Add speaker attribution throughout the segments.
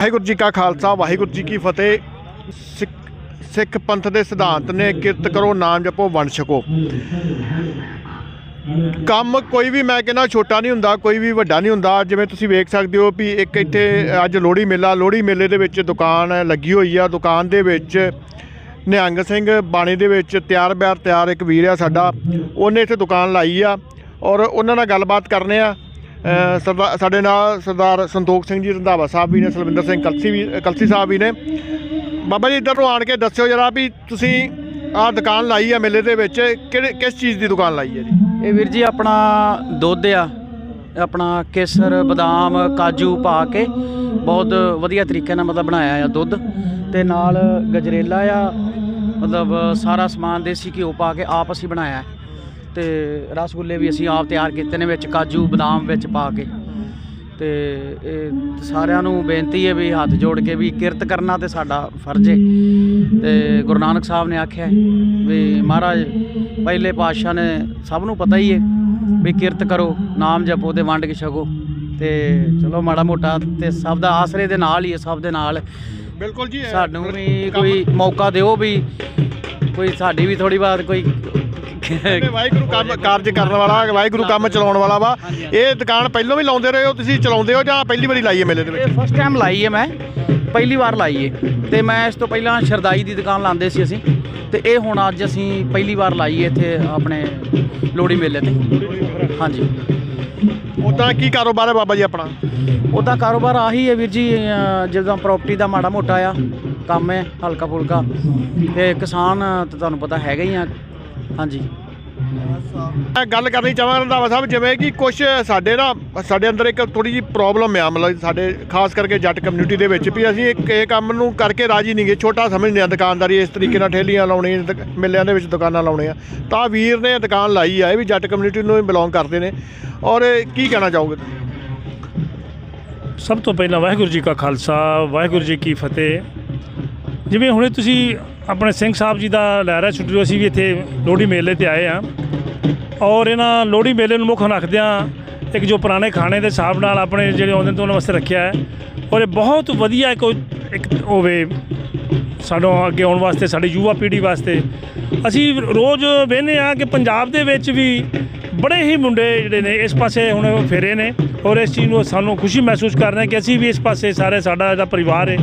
Speaker 1: ਵਾਹਿਗੁਰੂ ਜੀ ਕਾ ਖਾਲਸਾ, ਵਾਹਿਗੁਰੂ ਜੀ ਕੀ ਫਤਿਹ। ਸਿੱਖ ਸਿੱਖ ਪੰਥ ਦੇ ਸਿਧਾਂਤ ਨੇ, ਕਿਰਤ ਕਰੋ, ਨਾਮ ਜਪੋ, ਵੰਡ ਛਕੋ। ਕੰਮ ਕੋਈ ਵੀ ਮੈਂ ਕਹਿੰਦਾ ਛੋਟਾ ਨਹੀਂ ਹੁੰਦਾ, ਕੋਈ ਵੀ ਵੱਡਾ ਨਹੀਂ ਹੁੰਦਾ। ਜਿਵੇਂ ਤੁਸੀਂ ਵੇਖ ਸਕਦੇ ਹੋ ਵੀ ਇੱਕ ਇੱਥੇ ਅੱਜ ਲੋਹੜੀ ਮੇਲਾ, ਲੋਹੜੀ ਮੇਲੇ ਦੇ ਵਿੱਚ ਦੁਕਾਨ ਲੱਗੀ ਹੋਈ ਆ। ਦੁਕਾਨ ਦੇ ਵਿੱਚ ਨਿਹੰਗ ਸਿੰਘ ਬਾਣੀ ਦੇ ਵਿੱਚ ਤਿਆਰ ਬਿਆਰ ਤਿਆਰ ਇੱਕ ਵੀਰ ਆ ਸਾਡਾ। ਉਹਨੇ ਇੱਥੇ ਦੁਕਾਨ ਲਾਈ ਆ ਔਰ ਉਹਨਾਂ ਨਾਲ ਗੱਲਬਾਤ ਕਰਨੇ ਆ। ਸਰਦਾਰ ਸਾਡੇ ਨਾਲ ਸਰਦਾਰ ਸੰਤੋਖ ਸਿੰਘ ਜੀ, ਰੰਧਾਵਾ ਸਾਹਿਬ ਵੀ ਨੇ ਸਲਵਿੰਦਰ ਸਿੰਘ ਕਲਸੀ ਵੀ, ਕਲਸੀ ਸਾਹਿਬ ਵੀ ਨੇ। ਬਾਬਾ ਜੀ, ਇੱਧਰ ਨੂੰ ਆਣ ਕੇ ਦੱਸਿਓ ਜਰਾ ਵੀ ਤੁਸੀਂ ਆਹ ਦੁਕਾਨ ਲਾਈ ਆ ਮੇਲੇ ਦੇ ਵਿੱਚ। ਕਿਹੜੇ, ਕਿਸ ਚੀਜ਼ ਦੀ ਦੁਕਾਨ ਲਾਈ ਹੈ ਜੀ?
Speaker 2: ਇਹ ਵੀਰ ਜੀ, ਆਪਣਾ ਦੁੱਧ ਆ। ਆਪਣਾ ਕੇਸਰ, ਬਦਾਮ, ਕਾਜੂ ਪਾ ਕੇ ਬਹੁਤ ਵਧੀਆ ਤਰੀਕੇ ਨਾਲ ਮਤਲਬ ਬਣਾਇਆ ਆ ਦੁੱਧ। ਤੇ ਨਾਲ ਗਜਰੇਲਾ ਆ। ਮਤਲਬ ਸਾਰਾ ਸਮਾਨ ਦੇਸੀ ਘਿਓ ਪਾ ਕੇ ਆਪ ਅਸੀਂ ਬਣਾਇਆ। ਤੇ ਰਸਗੁੱਲੇ ਵੀ ਅਸੀਂ ਆਪ ਤਿਆਰ ਕੀਤੇ ਨੇ ਵਿੱਚ ਕਾਜੂ ਬਦਾਮ ਵਿੱਚ ਪਾ ਕੇ। ਤੇ ਇਹ ਸਾਰਿਆਂ ਨੂੰ ਬੇਨਤੀ ਹੈ ਵੀ ਹੱਥ ਜੋੜ ਕੇ ਵੀ ਕਿਰਤ ਕਰਨਾ ਤੇ ਸਾਡਾ ਫਰਜ਼ ਹੈ। ਤੇ ਗੁਰੂ ਨਾਨਕ ਸਾਹਿਬ ਨੇ ਆਖਿਆ ਵੀ ਮਹਾਰਾਜ ਪਹਿਲੇ ਪਾਤਸ਼ਾਹ ਨੇ ਸਭ ਨੂੰ ਪਤਾ ਹੀ ਹੈ ਵੀ ਕਿਰਤ ਕਰੋ ਨਾਮ ਜਪੋ ਤੇ ਵੰਡ ਕੇ ਛਕੋ। ਤੇ ਚਲੋ ਮਾੜਾ ਮੋਟਾ ਤੇ ਸਭ ਦਾ ਆਸਰੇ ਦੇ ਨਾਲ ਹੀ ਹੈ ਸਭ ਦੇ ਨਾਲ।
Speaker 1: ਬਿਲਕੁਲ ਜੀ
Speaker 2: ਸਾਨੂੰ ਵੀ ਕੋਈ ਮੌਕਾ ਦਿਓ ਵੀ ਕੋਈ ਸਾਡੀ ਵੀ ਥੋੜੀ ਬਾਤ ਕੋਈ
Speaker 1: ਵਾਹਿਗੁਰੂ ਕੰਮ ਕਾਰਜ ਕਰਨ ਵਾਲਾ ਵਾਹਿਗੁਰੂ ਕੰਮ ਚਲਾਉਣ ਵਾਲਾ ਵਾ। ਇਹ ਦੁਕਾਨ ਪਹਿਲਾਂ ਵੀ ਲਾਉਂਦੇ ਰਹੇ ਹੋ ਤੁਸੀਂ ਚਲਾਉਂਦੇ ਹੋ ਜਾਂ ਪਹਿਲੀ ਵਾਰੀ ਲਾਈ ਹੈ ਮੇਲੇ ਦੇ ਵਿੱਚ?
Speaker 2: ਇਹ ਫਸਟ ਟਾਈਮ ਲਾਈ ਹੈ ਮੈਂ ਪਹਿਲੀ ਵਾਰ ਲਾਈ ਹੈ। ਤੇ ਮੈਂ ਇਸ ਤੋਂ ਪਹਿਲਾਂ ਸ਼ਰਦਾਈ ਦੀ ਦੁਕਾਨ ਲਾਉਂਦੇ ਸੀ ਅਸੀਂ ਤੇ ਇਹ ਹੁਣ ਅੱਜ ਅਸੀਂ ਪਹਿਲੀ ਵਾਰ ਲਾਈ ਹੈ ਇੱਥੇ ਆਪਣੇ ਲੋਹੜੀ ਮੇਲੇ ਤੇ। ਹਾਂਜੀ।
Speaker 1: ਉਦਾਂ ਕੀ ਕਾਰੋਬਾਰ ਹੈ ਬਾਬਾ ਜੀ ਆਪਣਾ?
Speaker 2: ਉਹਦਾ ਕਾਰੋਬਾਰ ਆਹੀ ਹੈ ਵੀਰ ਜੀ ਜਿੱਦਾਂ ਪ੍ਰਾਪਰਟੀ ਦਾ ਮਾੜਾ ਮੋਟਾ ਆ ਕੰਮ ਹੈ ਹਲਕਾ ਫੁਲਕਾ ਤੇ ਕਿਸਾਨ ਤਾਂ ਤੁਹਾਨੂੰ ਪਤਾ ਹੈਗਾ ਹੀ ਆ। ਹਾਂਜੀ।
Speaker 1: ਮੈਂ ਗੱਲ ਕਰਨੀ ਚਾਹਾਂਗਾ ਰੰਧਾਵਾ ਸਾਹਿਬ, ਜਿਵੇਂ ਕਿ ਕੁਝ ਸਾਡੇ ਨਾ, ਸਾਡੇ ਅੰਦਰ ਇੱਕ ਥੋੜੀ ਜੀ ਪ੍ਰੋਬਲਮ ਆ, ਮਤਲਬ ਸਾਡੇ, ਖਾਸ ਕਰਕੇ ਜੱਟ ਕਮਿਊਨਿਟੀ ਦੇ ਵਿੱਚ ਵੀ ਅਸੀਂ ਇੱਕ ਇਹ ਕੰਮ ਨੂੰ ਕਰਕੇ ਰਾਜੀ ਨਹੀਂਗੇ ਛੋਟਾ ਸਮਝਦੇ ਆ ਦੁਕਾਨਦਾਰੀ, ਇਸ ਤਰੀਕੇ ਨਾਲ ਠੇਲੀਆਂ ਲਾਉਣੀਆਂ, ਦੁਕ- ਮੇਲਿਆਂ ਦੇ ਵਿੱਚ ਦੁਕਾਨਾਂ ਲਾਉਣੀਆਂ। ਤਾਂ ਵੀਰ ਨੇ ਦੁਕਾਨ ਲਾਈ ਆ, ਇਹ ਵੀ ਜੱਟ ਕਮਿਊਨਿਟੀ ਨੂੰ ਹੀ ਬਿਲੋਂਗ ਕਰਦੇ ਨੇ। ਔਰ ਕੀ ਕਹਿਣਾ ਚਾਹੋਗੇ ਤੁਸੀਂ?
Speaker 3: ਸਭ ਤੋਂ ਪਹਿਲਾਂ ਵਾਹਿਗੁਰੂ ਜੀ ਕਾ ਖਾਲਸਾ, ਵਾਹਿਗੁਰੂ ਜੀ ਕੀ ਫਤਿਹ। ਜਿਵੇਂ ਹੁਣੇ ਤੁਸੀਂ ਆਪਣੇ ਸਿੰਘ ਸਾਹਿਬ ਜੀ ਦਾ ਲਹਿਰਾ ਛੁੱਟੀ ਅਸੀਂ ਵੀ ਇੱਥੇ ਲੋਹੜੀ ਮੇਲੇ ਤੇ ਆਏ ਆ। ਔਰ ਇਹਨਾਂ ਲੋਹੜੀ ਮੇਲੇ ਨੂੰ ਮੁੱਖ ਰੱਖਦਿਆਂ ਇੱਕ ਜੋ ਪੁਰਾਣੇ ਖਾਣੇ ਦੇ ਹਿਸਾਬ ਨਾਲ ਆਪਣੇ ਜਿਹੜੇ ਆਉਂਦੇ ਨੇ ਉਹਨਾਂ ਵਾਸਤੇ ਰੱਖਿਆ ਹੈ। ਔਰ ਇਹ ਬਹੁਤ ਵਧੀਆ ਇੱਕ ਇੱਕ ਹੋਵੇ ਸਾਨੂੰ ਅੱਗੇ ਆਉਣ ਵਾਸਤੇ, ਸਾਡੀ ਯੁਵਾ ਪੀੜ੍ਹੀ ਵਾਸਤੇ। ਅਸੀਂ ਰੋਜ਼ ਵੇਖਦੇ ਆ ਕਿ ਪੰਜਾਬ ਦੇ ਵਿੱਚ ਵੀ ਬੜੇ ਹੀ ਮੁੰਡੇ ਜਿਹੜੇ ਨੇ, ਇਸ ਪਾਸੇ ਹੁਣ ਫੇਰੇ ਨੇ ਔਰ ਇਸ ਚੀਜ਼ ਨੂੰ ਸਾਨੂੰ ਖੁਸ਼ੀ ਮਹਿਸੂਸ ਕਰ ਰਹੇ ਕਿ ਅਸੀਂ ਵੀ ਇਸ ਪਾਸੇ ਸਾਰੇ ਸਾਡਾ ਜਿਹੜਾ ਪਰਿਵਾਰ ਹੈ,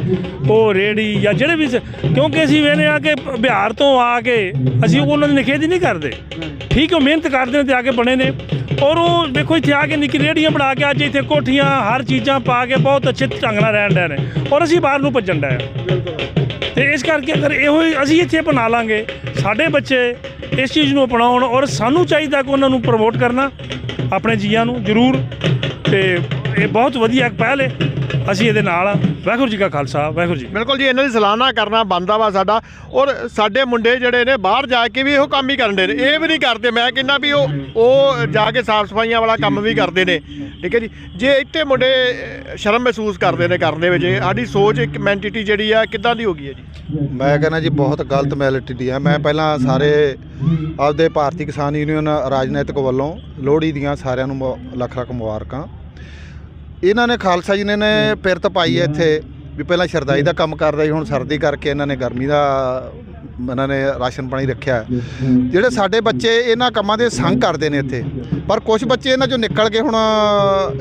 Speaker 3: ਉਹ ਰੇੜੀ ਜਾਂ ਜਿਹੜੇ ਵੀ ਕਿਉਂਕਿ ਅਸੀਂ ਵੇਖਦੇ ਆ ਕਿ ਬਿਹਾਰ ਤੋਂ ਆ ਕੇ ਅਸੀਂ ਉਹਨਾਂ ਦੀ ਨਿਖੇਧੀ ਨਹੀਂ ਕਰਦੇ। ਠੀਕ ਹੈ, ਉਹ ਮਿਹਨਤ ਕਰਦੇ ਨੇ ਤੇ ਆ ਕੇ ਬਣੇ ਨੇ। ਔਰ ਉਹ ਦੇਖੋ ਇੱਥੇ ਆ ਕੇ ਨਿੱਕੀ ਰੇੜੀਆਂ ਬਣਾ ਕੇ ਅੱਜ ਇੱਥੇ ਕੋਠੀਆਂ, ਹਰ ਚੀਜ਼ਾਂ ਪਾ ਕੇ ਬਹੁਤ ਅੱਛੇ ਢੰਗ ਨਾਲ ਰਹਿਣ ਡਏ ਨੇ। ਔਰ ਅਸੀਂ ਬਾਹਰ ਨੂੰ ਭੱਜਣ ਡਏ ਹਾਂ। ਤੇ ਇਸ ਕਰਕੇ ਅਗਰ ਇਹੋ ਹੀ ਅਸੀਂ ਇੱਥੇ ਅਪਣਾ ਲਾਂਗੇ, ਸਾਡੇ ਬੱਚੇ ਇਸ ਚੀਜ਼ ਨੂੰ ਅਪਣਾਉਣ ਔਰ ਸਾਨੂੰ ਚਾਹੀਦਾ ਕਿ ਉਹਨਾਂ ਨੂੰ ਪ੍ਰਮੋਟ ਕਰਨਾ, ਆਪਣੇ ਜੀਆਂ ਨੂੰ ਜ਼ਰੂਰ। ਤੇ ਇਹ ਬਹੁਤ ਵਧੀਆ ਪਹਿਲ ਹੈ। ਅਸੀਂ ਇਹਦੇ ਨਾਲ ਹਾਂ ਵਾਹਿਗੁਰੂ ਜੀ ਕਾ ਖਾਲਸਾ ਵਾਹਿਗੁਰੂ ਜੀ
Speaker 1: ਬਿਲਕੁਲ ਜੀ ਇਹਨਾਂ ਦੀ ਸਲਾਹਨਾ ਕਰਨਾ ਬੰਦਾ ਵਾ ਸਾਡਾ। ਔਰ ਸਾਡੇ ਮੁੰਡੇ ਜਿਹੜੇ ਨੇ ਬਾਹਰ ਜਾ ਕੇ ਵੀ ਇਹੋ ਕੰਮ ਹੀ ਕਰਨ ਦੇ ਨੇ। ਇਹ ਵੀ ਨਹੀਂ ਕਰਦੇ। ਮੈਂ ਕਹਿੰਦਾ ਵੀ ਉਹ ਉਹ ਜਾ ਕੇ ਸਾਫ਼ ਸਫਾਈਆਂ ਵਾਲਾ ਕੰਮ ਵੀ ਕਰਦੇ ਨੇ। ਠੀਕ ਹੈ ਜੀ? ਜੇ ਇੱਥੇ ਮੁੰਡੇ ਸ਼ਰਮ ਮਹਿਸੂਸ ਕਰਦੇ ਨੇ ਕਰਨ ਦੇ ਵਿੱਚ ਸਾਡੀ ਸੋਚ ਇੱਕ ਮੈਂਟਿਟੀ ਜਿਹੜੀ ਆ ਕਿੱਦਾਂ ਦੀ ਹੋ ਗਈ ਹੈ ਜੀ?
Speaker 4: ਮੈਂ ਕਹਿੰਦਾ ਜੀ ਬਹੁਤ ਗਲਤ ਮੈਲਿਟੀ ਹੈ ਮੈਂ ਪਹਿਲਾਂ ਸਾਰੇ ਆਪਦੇ ਭਾਰਤੀ ਕਿਸਾਨ ਯੂਨੀਅਨ ਰਾਜਨੀਤਿਕ ਵੱਲੋਂ ਲੋਹੜੀ ਦੀਆਂ ਸਾਰਿਆਂ ਨੂੰ ਲੱਖ ਲੱਖ ਮੁਬਾਰਕਾਂ। ਇਹਨਾਂ ਨੇ ਖਾਲਸਾ ਜੀ ਨੇ ਨੇ ਪਿਰਤ ਪਾਈ ਹੈ ਇੱਥੇ ਵੀ ਪਹਿਲਾਂ ਸ਼ਰਦਾਈ ਦਾ ਕੰਮ ਕਰਦਾ ਸੀ ਹੁਣ ਸਰਦੀ ਕਰਕੇ ਇਹਨਾਂ ਨੇ ਗਰਮੀ ਦਾ ਇਹਨਾਂ ਨੇ ਰਾਸ਼ਨ ਪਾਣੀ ਰੱਖਿਆ। ਜਿਹੜੇ ਸਾਡੇ ਬੱਚੇ ਇਹਨਾਂ ਕੰਮਾਂ ਦੇ ਸੰਗ ਕਰਦੇ ਨੇ ਇੱਥੇ ਪਰ ਕੁਝ ਬੱਚੇ ਇਹਨਾਂ ਚੋਂ ਨਿਕਲ ਕੇ ਹੁਣ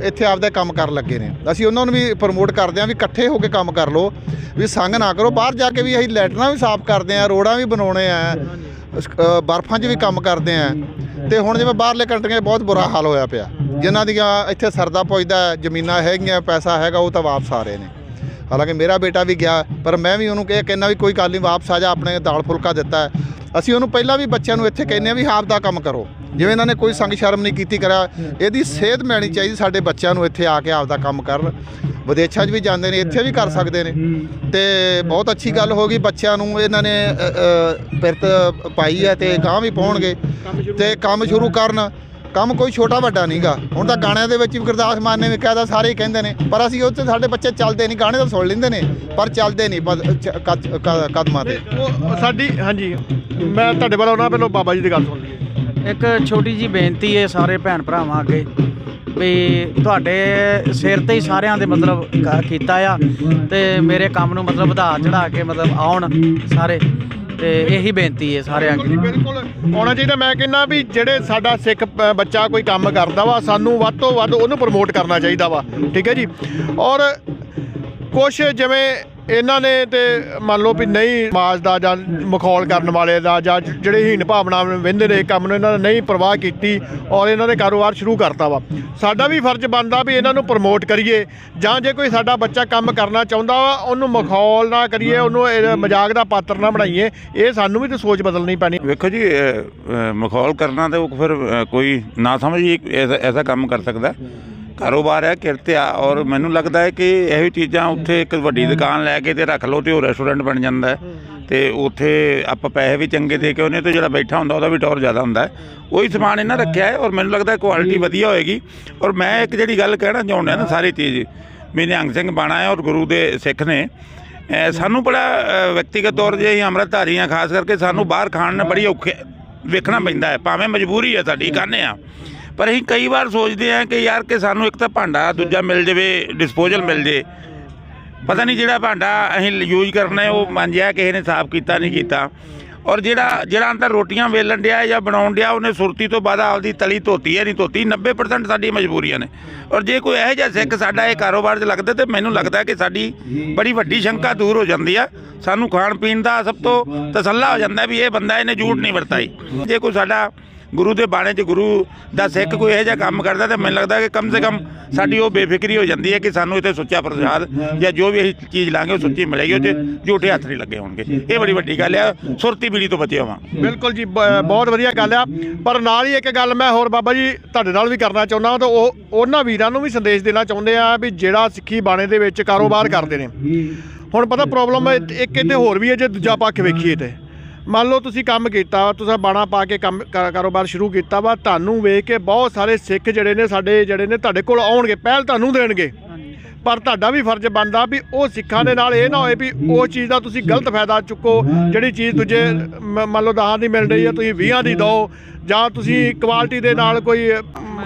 Speaker 4: ਇੱਥੇ ਆਪਦਾ ਕੰਮ ਕਰਨ ਲੱਗੇ ਨੇ। ਅਸੀਂ ਉਹਨਾਂ ਨੂੰ ਵੀ ਪ੍ਰਮੋਟ ਕਰਦੇ ਹਾਂ ਵੀ ਇਕੱਠੇ ਹੋ ਕੇ ਕੰਮ ਕਰ ਲਓ ਵੀ ਸੰਗ ਨਾ ਕਰੋ। ਬਾਹਰ ਜਾ ਕੇ ਵੀ ਅਸੀਂ ਲੈਟਰਾਂ ਵੀ ਸਾਫ਼ ਕਰਦੇ ਆ ਰੋਡਾਂ ਵੀ ਬਣਾਉਣੇ ਆ ਬਰਫਾਂ 'ਚ ਵੀ ਕੰਮ ਕਰਦੇ ਆ। ਤੇ ਹੁਣ ਜਿਵੇਂ ਬਾਹਰਲੇ ਕੰਟਰੀਆਂ 'ਚ ਬਹੁਤ ਬੁਰਾ ਹਾਲ ਹੋਇਆ ਪਿਆ। ਜਿਨ੍ਹਾਂ ਦੀਆਂ ਇੱਥੇ ਸਰਦਾ ਪੁੱਜਦਾ ਜ਼ਮੀਨਾਂ ਹੈਗੀਆਂ, ਪੈਸਾ ਹੈਗਾ, ਉਹ ਤਾਂ ਵਾਪਸ ਆ ਰਹੇ ਨੇ। ਹਾਲਾਂਕਿ ਮੇਰਾ ਬੇਟਾ ਵੀ ਗਿਆ, ਪਰ ਮੈਂ ਵੀ ਉਹਨੂੰ ਇਹ ਕਹਿੰਦਾ ਵੀ ਕੋਈ ਗੱਲ ਨਹੀਂ ਵਾਪਸ ਆ ਜਾ, ਆਪਣੇ ਦਾਲ ਫੁਲਕਾ ਦਿੱਤਾ ਅਸੀਂ ਉਹਨੂੰ ਪਹਿਲਾਂ ਵੀ ਬੱਚਿਆਂ ਨੂੰ ਇੱਥੇ ਕਹਿੰਦੇ ਆ ਵੀ ਆਪ ਦਾ ਕੰਮ ਕਰੋ। ਜਿਵੇਂ ਇਹਨਾਂ ਨੇ ਕੋਈ ਸੰਗ ਸ਼ਰਮ ਨਹੀਂ ਕੀਤੀ ਕਰਿਆ ਇਹਦੀ ਸੇਧ ਮਿਲਣੀ ਚਾਹੀਦੀ ਸਾਡੇ ਬੱਚਿਆਂ ਨੂੰ ਇੱਥੇ ਆ ਕੇ ਆਪ ਦਾ ਕੰਮ ਕਰਨ। ਵਿਦੇਸ਼ਾਂ 'ਚ ਵੀ ਜਾਂਦੇ ਨੇ ਇੱਥੇ ਵੀ ਕਰ ਸਕਦੇ ਨੇ। ਤੇ ਬਹੁਤ ਅੱਛੀ ਗੱਲ ਹੋ ਗਈ ਬੱਚਿਆਂ ਨੂੰ ਇਹਨਾਂ ਨੇ ਪਿਰਤ ਪਾਈ ਹੈ ਤੇ ਗਾਂ ਵੀ ਪਾਉਣਗੇ। ਤੇ ਕੰਮ ਸ਼ੁਰੂ ਕਰਨ। ਕੰਮ ਕੋਈ ਛੋਟਾ ਵੱਡਾ ਨਹੀਂਗਾ ਹੁਣ ਤਾਂ ਗਾਣਿਆਂ ਦੇ ਵਿੱਚ ਵੀ ਗੁਰਦਾਸ ਮਾਨ ਨੇ ਵੀ ਕਹਿਦਾ ਸਾਰੇ ਹੀ ਕਹਿੰਦੇ ਨੇ ਪਰ ਅਸੀਂ ਉੱਥੇ ਸਾਡੇ ਬੱਚੇ ਚੱਲਦੇ ਨਹੀਂ ਗਾਣੇ ਤਾਂ ਸੁਣ ਲੈਂਦੇ ਨੇ ਪਰ ਚੱਲਦੇ ਨਹੀਂ ਕਦਮਾਂ ਤੇ।
Speaker 1: ਉਹ ਸਾਡੀ ਹਾਂਜੀ ਮੈਂ ਤੁਹਾਡੇ ਵੱਲ ਆਉਣਾ ਪਹਿਲਾਂ ਬਾਬਾ ਜੀ ਦੀ ਗੱਲ ਸੁਣ ਲਈਏ।
Speaker 2: ਇੱਕ ਛੋਟੀ ਜੀ ਬੇਨਤੀ ਹੈ ਸਾਰੇ ਭੈਣ ਭਰਾਵਾਂ ਅੱਗੇ ਵੀ ਤੁਹਾਡੇ ਸਿਰ ਤੇ ਹੀ ਸਾਰਿਆਂ ਦੇ ਮਤਲਬ ਕੀਤਾ ਆ ਤੇ ਮੇਰੇ ਕੰਮ ਨੂੰ ਮਤਲਬ ਵਧਾ ਚੜਾ ਕੇ ਮਤਲਬ ਆਉਣ ਸਾਰੇ ਤੇ ਇਹੀ ਬੇਨਤੀ ਹੈ ਸਾਰਿਆਂ ਅੱਗੇ।
Speaker 1: ਜੀ, ਬਿਲਕੁਲ। ਆਉਣਾ ਚਾਹੀਦਾ ਮੈਂ ਕਹਿੰਦਾ ਵੀ ਜਿਹੜੇ ਸਾਡਾ ਸਿੱਖ ਬੱਚਾ ਕੋਈ ਕੰਮ ਕਰਦਾ ਵਾ ਸਾਨੂੰ ਵੱਧ ਤੋਂ ਵੱਧ ਉਹਨੂੰ ਪ੍ਰਮੋਟ ਕਰਨਾ ਚਾਹੀਦਾ ਵਾ। ਠੀਕ ਹੈ ਜੀ? ਔਰ ਕੁਝ ਜਿਵੇਂ ਇਹਨਾਂ ਨੇ ਤੇ ਮੰਨ ਲਓ ਵੀ ਨਹੀਂ ਸਮਾਜ ਦਾ ਜਾਂ ਮਖੌਲ ਕਰਨ ਵਾਲੇ ਦਾ ਜਾਂ ਜਿਹੜੇ ਹੀਣ ਭਾਵਨਾ ਵਹਿੰਦੇ ਨੇ ਕੰਮ ਨੂੰ ਇਹਨਾਂ ਨੇ ਨਹੀਂ ਪਰਵਾਹ ਕੀਤੀ ਔਰ ਇਹਨਾਂ ਨੇ ਕਾਰੋਬਾਰ ਸ਼ੁਰੂ ਕਰਤਾ ਵਾ। ਸਾਡਾ ਵੀ ਫਰਜ਼ ਬਣਦਾ ਵੀ ਇਹਨਾਂ ਨੂੰ ਪ੍ਰਮੋਟ ਕਰੀਏ ਜਾਂ ਜੇ ਕੋਈ ਸਾਡਾ ਬੱਚਾ ਕੰਮ ਕਰਨਾ ਚਾਹੁੰਦਾ ਵਾ, ਉਹਨੂੰ ਮਖੌਲ ਨਾ ਕਰੀਏ, ਉਹਨੂੰ ਮਜ਼ਾਕ ਦਾ ਪਾਤਰ ਨਾ ਬਣਾਈਏ, ਇਹ ਸਾਨੂੰ ਵੀ ਤਾਂ ਸੋਚ ਬਦਲਣੀ ਪੈਣੀ।
Speaker 5: ਵੇਖੋ ਜੀ ਮਖੌਲ ਕਰਨਾ ਤੇ ਉਹ ਫਿਰ ਕੋਈ ਨਾ ਸਮਝ ਹੀ ਐਸਾ ਐਸਾ ਕੰਮ ਕਰ ਸਕਦਾ। ਕਾਰੋਬਾਰ ਹੈ ਕਿਰਤ ਆ ਔਰ ਮੈਨੂੰ ਲੱਗਦਾ ਹੈ ਕਿ ਇਹੋ ਚੀਜ਼ਾਂ ਉੱਥੇ ਇੱਕ ਵੱਡੀ ਦੁਕਾਨ ਲੈ ਕੇ ਤੇ ਰੱਖ ਲਓ ਤੇ ਉਹ ਰੈਸਟੋਰੈਂਟ ਬਣ ਜਾਂਦਾ ਹੈ। ਤੇ ਉੱਥੇ ਆਪਾਂ ਪੈਸੇ ਵੀ ਚੰਗੇ ਦੇ ਕੇ ਉਹਨੇ ਤੇ ਜਿਹੜਾ ਬੈਠਾ ਹੁੰਦਾ ਉਹਦਾ ਵੀ ਟੌਰ ਜ਼ਿਆਦਾ ਹੁੰਦਾ ਹੈ। ਉਹੀ ਸਮਾਨ ਇਹਨਾਂ ਰੱਖਿਆ ਹੈ ਔਰ ਮੈਨੂੰ ਲੱਗਦਾ ਕੁਆਲਿਟੀ ਵਧੀਆ ਹੋਏਗੀ। ਔਰ ਮੈਂ ਇੱਕ ਜਿਹੜੀ ਗੱਲ ਕਹਿਣਾ ਚਾਹੁੰਦਾ ਨਾ ਸਾਰੀ ਚੀਜ਼ ਵੀ ਨਿਹੰਗ ਸਿੰਘ ਬਾਣਾ ਹੈ ਔਰ ਗੁਰੂ ਦੇ ਸਿੱਖ ਨੇ ਸਾਨੂੰ ਬੜਾ ਵਿਅਕਤੀਗਤ ਤੌਰ 'ਤੇ ਅਸੀਂ ਅੰਮ੍ਰਿਤਧਾਰੀ ਹਾਂ ਖਾਸ ਕਰਕੇ ਸਾਨੂੰ ਬਾਹਰ ਖਾਣ ਨਾਲ ਬੜੀ ਔਖੇ ਵੇਖਣਾ ਪੈਂਦਾ ਹੈ ਭਾਵੇਂ ਮਜਬੂਰੀ ਹੈ ਸਾਡੀ ਖਾਂਦੇ ਆ ਪਰ ਅਸੀਂ ਕਈ ਵਾਰ ਸੋਚਦੇ ਆ ਕਿ ਯਾਰ ਕਿ ਸਾਨੂੰ ਇੱਕ ਤਾਂ ਭਾਂਡਾ ਦੂਜਾ ਮਿਲ ਜਾਵੇ ਡਿਸਪੋਜ਼ਲ ਮਿਲ ਜੇ। ਪਤਾ ਨਹੀਂ ਜਿਹੜਾ ਭਾਂਡਾ ਅਸੀਂ ਯੂਜ਼ ਕਰਨਾ ਹੈ, ਉਹ ਮੰਜਿਆ, ਕਿਸੇ ਨੇ ਸਾਫ਼ ਕੀਤਾ, ਨਹੀਂ ਕੀਤਾ। ਔਰ ਜਿਹੜਾ ਜਿਹੜਾ ਅੰਦਰ ਰੋਟੀਆਂ ਵੇਲਣ ਡਿਆ ਜਾਂ ਬਣਾਉਣ ਡਿਆ, ਉਹਨੇ ਸੁਰਤੀ ਤੋਂ ਬਾਅਦ ਆਪਦੀ ਤਲੀ ਧੋਤੀ ਹੈ, ਨਹੀਂ ਧੋਤੀ 90% ਸਾਡੀ ਮਜਬੂਰੀਆਂ ਨੇ। ਔਰ ਜੇ ਕੋਈ ਇਹੋ ਜਿਹਾ ਸਿੱਖ ਸਾਡਾ ਇਹ ਕਾਰੋਬਾਰ 'ਚ ਲੱਗਦਾ ਤੇ ਮੈਨੂੰ ਲੱਗਦਾ ਕਿ ਸਾਡੀ ਬੜੀ ਵੱਡੀ ਸ਼ੰਕਾ ਦੂਰ ਹੋ ਜਾਂਦੀ ਆ। ਸਾਨੂੰ ਖਾਣ ਪੀਣ ਦਾ ਸਭ ਤੋਂ ਤਸੱਲਾ ਹੋ ਜਾਂਦਾ ਵੀ ਇਹ ਬੰਦਾ ਇਹਨੇ ਝੂਠ ਨਹੀਂ ਵਰਤਾਈ। ਜੇ ਕੋਈ ਸਾਡਾ ਗੁਰੂ ਦੇ ਬਾਣੇ 'ਚ ਗੁਰੂ ਦਾ ਸਿੱਖ ਕੋਈ ਇਹੋ ਜਿਹਾ ਕੰਮ ਕਰਦਾ ਤੇ ਮੈਨੂੰ ਲੱਗਦਾ ਕਿ ਕਮ ਸੇ ਕਮ ਸਾਡੀ ਉਹ ਬੇਫਿਕਰੀ ਹੋ ਜਾਂਦੀ ਹੈ ਕਿ ਸਾਨੂੰ ਇੱਥੇ ਸੁੱਚਾ ਪ੍ਰਸਾਦ ਜਾਂ ਜੋ ਵੀ ਅਸੀਂ ਚੀਜ਼ ਲਾਂਗੇ ਉਹ ਸੁੱਚੀ ਮਿਲੇਗੀ, ਉਹ 'ਚ ਝੂਠੇ ਹੱਥ ਨਹੀਂ ਲੱਗੇ ਹੋਣਗੇ। ਇਹ ਬੜੀ ਵੱਡੀ ਗੱਲ ਆ, ਸੁਰਤੀ ਬੀੜੀ ਤੋਂ ਬਚੇ ਹੋਵਾਂ
Speaker 1: ਬਿਲਕੁਲ ਜੀ, ਬ- ਬਹੁਤ ਵਧੀਆ ਗੱਲ ਆ। ਪਰ ਨਾਲ ਹੀ ਇੱਕ ਗੱਲ ਮੈਂ ਹੋਰ ਬਾਬਾ ਜੀ ਤੁਹਾਡੇ ਨਾਲ ਵੀ ਕਰਨਾ ਚਾਹੁੰਦਾ ਤਾਂ ਉਹ, ਉਹਨਾਂ ਵੀਰਾਂ ਨੂੰ ਵੀ ਸੰਦੇਸ਼ ਦੇਣਾ ਚਾਹੁੰਦੇ ਆ ਵੀ ਜਿਹੜਾ ਸਿੱਖੀ ਬਾਣੇ ਦੇ ਵਿੱਚ ਕਾਰੋਬਾਰ ਕਰਦੇ ਨੇ। ਹੁਣ ਪਤਾ ਪ੍ਰੋਬਲਮ ਇੱਕ ਇੱਥੇ ਹੋਰ ਵੀ ਹੈ, ਜੇ ਦੂਜਾ ਪੱਖ ਵੇਖੀਏ ਤੇ। ਮੰਨ ਲਓ ਤੁਸੀਂ ਕੰਮ ਕੀਤਾ ਵਾ ਤੁਸੀਂ ਬਾਣਾ ਪਾ ਕੇ ਕੰਮ ਕਾਰੋਬਾਰ ਸ਼ੁਰੂ ਕੀਤਾ ਵਾ ਤੁਹਾਨੂੰ ਵੇਖ ਕੇ ਬਹੁਤ ਸਾਰੇ ਸਿੱਖ ਜਿਹੜੇ ਨੇ ਸਾਡੇ ਜਿਹੜੇ ਨੇ ਤੁਹਾਡੇ ਕੋਲ ਆਉਣਗੇ ਪਹਿਲ ਤੁਹਾਨੂੰ ਦੇਣਗੇ। ਪਰ ਤੁਹਾਡਾ ਵੀ ਫਰਜ਼ ਬਣਦਾ ਵੀ ਉਹ ਸਿੱਖਾਂ ਦੇ ਨਾਲ ਇਹ ਨਾ ਹੋਏ ਵੀ ਉਹ ਚੀਜ਼ ਦਾ ਤੁਸੀਂ ਗਲਤ ਫਾਇਦਾ ਚੁੱਕੋ ਜਿਹੜੀ ਚੀਜ਼ ਦੂਜੇ ਮੰਨ ਲਓ 10 ਦੀ ਮਿਲ ਰਹੀ ਹੈ ਤੁਸੀਂ 20 ਦੀ ਦਿਓ ਜਾਂ ਤੁਸੀਂ ਕੁਆਲਿਟੀ ਦੇ ਨਾਲ ਕੋਈ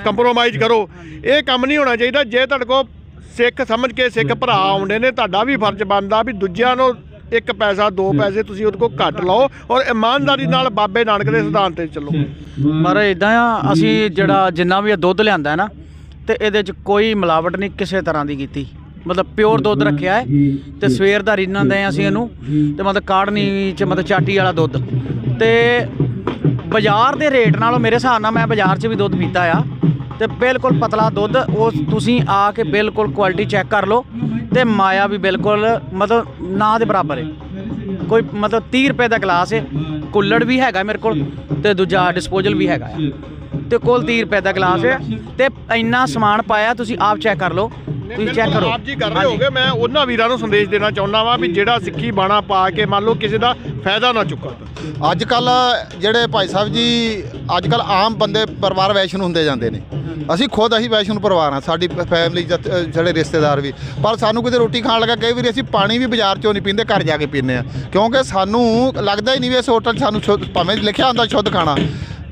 Speaker 1: ਕੰਪਰੋਮਾਈਜ਼ ਕਰੋ। ਇਹ ਕੰਮ ਨਹੀਂ ਹੋਣਾ ਚਾਹੀਦਾ ਜੇ ਤੁਹਾਡੇ ਕੋਲ ਸਿੱਖ ਸਮਝ ਕੇ ਸਿੱਖ ਭਰਾ ਆਉਂਦੇ ਨੇ ਤੁਹਾਡਾ ਵੀ ਫਰਜ਼ ਬਣਦਾ ਵੀ ਦੂਜਿਆਂ ਨੂੰ ਇੱਕ ਪੈਸਾ ਦੋ ਪੈਸੇ ਤੁਸੀਂ ਉਹਦੇ ਕੋਲ ਘੱਟ ਲਓ ਔਰ ਇਮਾਨਦਾਰੀ ਨਾਲ ਬਾਬੇ ਨਾਨਕ ਦੇ ਸਿਧਾਂਤ ਤੇ ਚੱਲੋ।
Speaker 2: ਪਰ ਇਦਾਂ ਆ ਅਸੀਂ ਜਿਹੜਾ ਜਿੰਨਾ ਵੀ ਇਹ ਦੁੱਧ ਲਿਆਂਦਾ ਹੈ ਨਾ ਤੇ ਇਹਦੇ 'ਚ ਕੋਈ ਮਿਲਾਵਟ ਨਹੀਂ ਕਿਸੇ ਤਰ੍ਹਾਂ ਦੀ ਕੀਤੀ। ਮਤਲਬ ਪਿਓਰ ਦੁੱਧ ਰੱਖਿਆ ਹੈ ਤੇ ਸਵੇਰ ਦਾ ਰੀਨਾਂ ਦੇ ਅਸੀਂ ਇਹਨੂੰ ਤੇ ਮਤਲਬ ਕਾੜਨੀ ਚ ਮਤਲਬ ਚਾਟੀ ਵਾਲਾ ਦੁੱਧ। ਤੇ ਬਾਜ਼ਾਰ ਦੇ ਰੇਟ ਨਾਲੋਂ ਮੇਰੇ ਹਿਸਾਬ ਨਾਲ ਮੈਂ ਬਾਜ਼ਾਰ 'ਚ ਵੀ ਦੁੱਧ ਪੀਤਾ ਆ। ਤੇ ਬਿਲਕੁਲ ਪਤਲਾ ਦੁੱਧ ਉਹ ਤੁਸੀਂ ਆ ਕੇ ਬਿਲਕੁਲ ਕੁਆਲਿਟੀ ਚੈੱਕ ਕਰ ਲਓ ਤੇ ਮਾਇਆ ਵੀ ਬਿਲਕੁਲ ਮਤਲਬ ਨਾ ਦੇ ਬਰਾਬਰ ਹੈ ਕੋਈ ਮਤਲਬ 30 ਰੁਪਏ ਦਾ ਗਲਾਸ ਹੈ ਕੁੱਲੜ ਵੀ ਹੈਗਾ ਮੇਰੇ ਕੋਲ ਤੇ ਦੂਜਾ ਡਿਸਪੋਜ਼ਲ ਵੀ ਹੈਗਾ ਆ। ਤੇ ਕੋਲ 30 ਰੁਪਏ ਦਾ ਗਲਾਸ ਹੈ ਤੇ ਇੰਨਾ ਸਮਾਨ ਪਾਇਆ, ਤੁਸੀਂ ਆਪ ਚੈੱਕ ਕਰ ਲਓ। ਤੁਸੀਂ ਚੈੱਕ ਕਰੋ।
Speaker 1: ਆਪ ਜੀ ਕਰ ਰਹੇ ਹੋਗੇ ਮੈਂ ਉਹਨਾਂ ਵੀਰਾਂ ਨੂੰ ਸੰਦੇਸ਼ ਦੇਣਾ ਚਾਹੁੰਦਾ ਵਾਂ ਵੀ ਜਿਹੜਾ ਸਿੱਖੀ ਬਾਣਾ ਪਾ ਕੇ ਮੰਨ ਲਓ ਕਿਸੇ ਦਾ ਫਾਇਦਾ ਨਾ ਚੁੱਕਾ।
Speaker 4: ਅੱਜ ਕੱਲ ਜਿਹੜੇ ਭਾਈ ਸਾਹਿਬ ਜੀ ਅੱਜ ਕੱਲ ਆਮ ਬੰਦੇ ਪਰਿਵਾਰ ਵੈਸ਼ਨ ਹੁੰਦੇ ਜਾਂਦੇ ਨੇ। ਅਸੀਂ ਖੁਦ ਅਸੀਂ ਵੈਸ਼ਨ ਪਰਿਵਾਰ ਹਾਂ ਸਾਡੀ ਫੈਮਿਲੀ ਜਿਹੜੇ ਰਿਸ਼ਤੇਦਾਰ ਵੀ। ਪਰ ਸਾਨੂੰ ਕਿਤੇ ਰੋਟੀ ਖਾਣ ਲੱਗਾ ਕਈ ਵਾਰੀ ਅਸੀਂ ਪਾਣੀ ਵੀ ਬਾਜ਼ਾਰ ਚੋਂ ਨਹੀਂ ਪੀਂਦੇ ਘਰ ਜਾ ਕੇ ਪੀਂਦੇ ਆ ਕਿਉਂਕਿ ਸਾਨੂੰ ਲੱਗਦਾ ਹੀ ਨਹੀਂ ਵੀ ਇਸ ਹੋਟਲ ਸਾਨੂੰ ਭਾਵੇਂ ਲਿਖਿਆ ਹੁੰਦਾ ਸ਼ੁੱਧ ਖਾਣਾ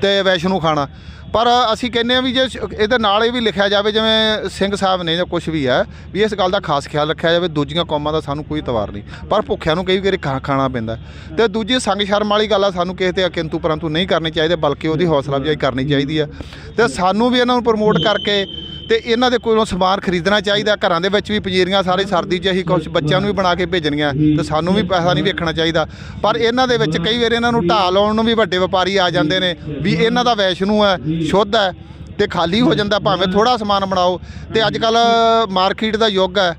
Speaker 4: ਤੇ ਵੈਸ਼ਨੂੰ ਖਾਣਾ। ਪਰ ਅਸੀਂ ਕਹਿੰਦੇ ਆ ਵੀ ਜੇ ਇਹਦੇ ਨਾਲ ਇਹ ਵੀ ਲਿਖਿਆ ਜਾਵੇ, ਜਿਵੇਂ ਸਿੰਘ ਸਾਹਿਬ ਨੇ ਜਾਂ ਕੁਝ ਵੀ ਹੈ, ਵੀ ਇਸ ਗੱਲ ਦਾ ਖਾਸ ਖਿਆਲ ਰੱਖਿਆ ਜਾਵੇ, ਦੂਜੀਆਂ ਕੌਮਾਂ ਦਾ ਸਾਨੂੰ ਕੋਈ ਤਵਾਰ ਨਹੀਂ। ਪਰ ਭੁੱਖਿਆਂ ਨੂੰ ਕਈ ਵਾਰੀ ਖਾ- ਖਾਣਾ ਪੈਂਦਾ ਤੇ ਦੂਜੀ ਸੰਗ ਸ਼ਰਮ ਵਾਲੀ ਗੱਲ ਆ, ਸਾਨੂੰ ਕਿਸੇ ਤੇ ਅਕਿੰਤੂ ਪਰੰਤੂ ਨਹੀਂ ਕਰਨੀ ਚਾਹੀਦੀ, ਬਲਕਿ ਉਹਦੀ ਹੌਸਲਾ ਅਫਜ਼ਾਈ ਕਰਨੀ ਚਾਹੀਦੀ ਆ ਤੇ ਸਾਨੂੰ ਵੀ ਇਹਨਾਂ ਨੂੰ ਪ੍ਰਮੋਟ ਕਰਕੇ ਤੇ ਇਹਨਾਂ ਦੇ ਕੋਲੋਂ ਸਮਾਨ ਖਰੀਦਣਾ ਚਾਹੀਦਾ, ਘਰਾਂ ਦੇ ਵਿੱਚ ਵੀ ਪੰਜੀਰੀਆਂ ਸਾਰੇ ਸਰਦੀ 'ਚ ਅਸੀਂ ਕੁਝ ਬੱਚਿਆਂ ਨੂੰ ਵੀ ਬਣਾ ਕੇ ਭੇਜਣੀਆਂ ਤੇ ਸਾਨੂੰ ਵੀ ਪੈਸਾ ਨਹੀਂ ਵੇਖਣਾ ਚਾਹੀਦਾ। ਪਰ ਇਹਨਾਂ ਦੇ ਵਿੱਚ ਕਈ ਵਾਰ ਇਹਨਾਂ ਨੂੰ ਢਾਹ ਲਾਉਣ ਨੂੰ ਵੀ ਵੱਡੇ ਵਪਾਰੀ ਆ ਜਾਂਦੇ ਨੇ ਵੀ ਇਹਨਾਂ ਦਾ ਵੈਸ਼ਨੂੰ ਹੈ, ਸ਼ੁੱਧ ਹੈ। ਤੇ ਖਾਲੀ ਹੋ ਜਾਂਦਾ ਭਾਵੇਂ ਥੋੜਾ ਸਮਾਨ ਬਣਾਓ। ਤੇ ਅੱਜ ਕੱਲ ਮਾਰਕੀਟ ਦਾ ਯੁੱਗ ਹੈ